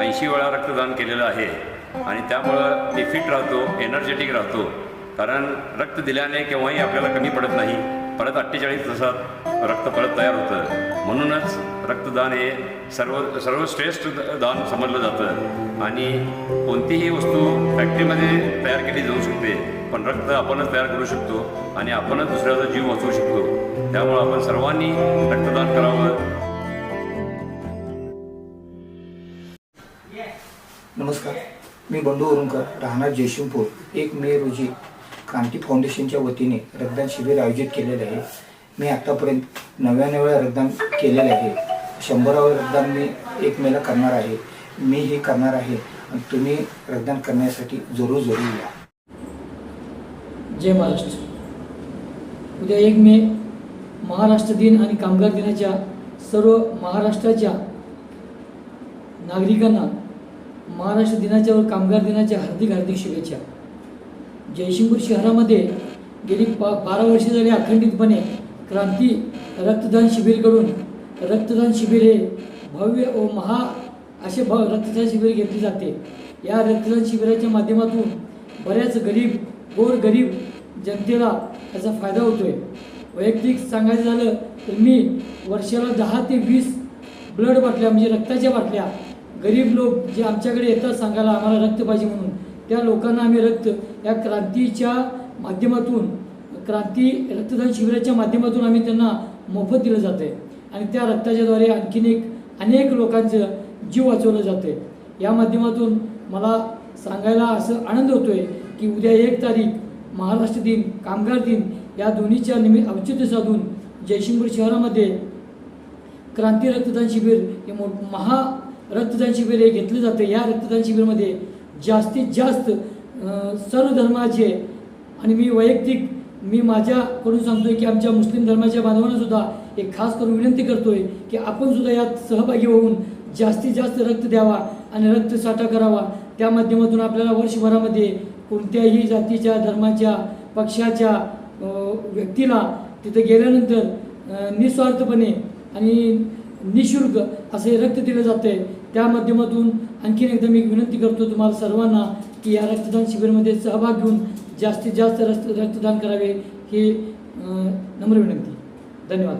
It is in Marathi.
ऐंशी वेळा रक्तदान केलेलं आहे. आणि त्यामुळं मी फिट राहतो एनर्जेटिक राहतो. कारण रक्त दिल्याने केव्हाही आपल्याला कमी पडत नाही. परत अठ्ठेचाळीस तासात रक्त परत तयार होतं. म्हणूनच रक्तदान हे सर्व सर्वश्रेष्ठ दान समजलं जातं. आणि कोणतीही वस्तू फॅक्टरीमध्ये तयार केली जाऊ शकते. पण रक्त आपणच तयार करू शकतो आणि आपणच दुसऱ्याचा जीव वाचवू शकतो. त्यामुळं आपण सर्वांनी रक्तदान करावं. नमस्कार. मी बंडू वरुणकर राहणार जयशिंगपूर एक मे रोजी क्रांती फाउंडेशनच्या वतीने रक्तदान शिबिर आयोजित केलेले आहे. मी आत्तापर्यंत नव्याण्णव वेळा रक्तदान केलेले आहे. शंभरावे रक्तदान मी एक मेला करणार आहे. मी हे करणार आहे आणि तुम्ही रक्तदान करण्यासाठी जरूर जरूर या. जय महाराष्ट्र. उद्या एक मे महाराष्ट्र दिन आणि कामगार दिनाच्या सर्व महाराष्ट्राच्या नागरिकांना महाराष्ट्र दिनाच्या व कामगार दिनाच्या हार्दिक हार्दिक शुभेच्छा. जयशिंगपूर शहरामध्ये गेली पा बारा वर्षे झाली अखंडितपणे क्रांती रक्तदान शिबिरकडून. रक्तदान शिबिर हे भव्य व महा असे भ रक्तदान शिबिर घेतले जाते. या रक्तदान शिबिराच्या माध्यमातून बऱ्याच गरीब गोर गरीब जनतेला त्याचा फायदा होतो आहे वैयक्तिक सांगायचं झालं तर मी वर्षाला दहा ते वीस ब्लड बाटल्या म्हणजे रक्ताच्या बाटल्या गरीब लोक जे आमच्याकडे येतात सांगायला आम्हाला रक्त पाहिजे म्हणून त्या लोकांना आम्ही रक्त या क्रांतीच्या माध्यमातून क्रांती रक्तदान शिबिराच्या माध्यमातून आम्ही त्यांना मोफत दिलं जातं आहे आणि त्या रक्ताच्याद्वारे आणखीन एक अनेक लोकांचं जीव वाचवलं जातं आहे या माध्यमातून मला सांगायला असं आनंद होतोय की उद्या एक तारीख महाराष्ट्र दिन कामगार दिन या दोन्हीच्या निमित्त औचित्य साधून जयशिंगपूर शहरामध्ये क्रांती रक्तदान शिबिर हे मो महा रक्तदान शिबिर हे घेतलं जातं. या रक्तदान शिबिरमध्ये जास्तीत जास्त सर्व धर्माचे आणि मी वैयक्तिक मी माझ्याकडून सांगतोय की आमच्या मुस्लिम धर्माच्या बांधवांना सुद्धा एक खास करून विनंती करतोय की आपण सुद्धा यात सहभागी होऊन जास्तीत जास्त रक्त द्यावा आणि रक्तसाठा करावा. त्या माध्यमातून आपल्याला वर्षभरामध्ये कोणत्याही जातीच्या धर्माच्या पक्षाच्या व्यक्तीला तिथे गेल्यानंतर निस्वार्थपणे आणि निशुल्क असे रक्त दिलं जातं. आहे त्या माध्यमातून आणखीन एकदा मी विनंती करतो तुम्हाला सर्वांना की या रक्तदान शिबिरामध्ये सहभाग घेऊन जास्तीत जास्त रक्त रक्तदान करावे ही नम्र विनंती. धन्यवाद.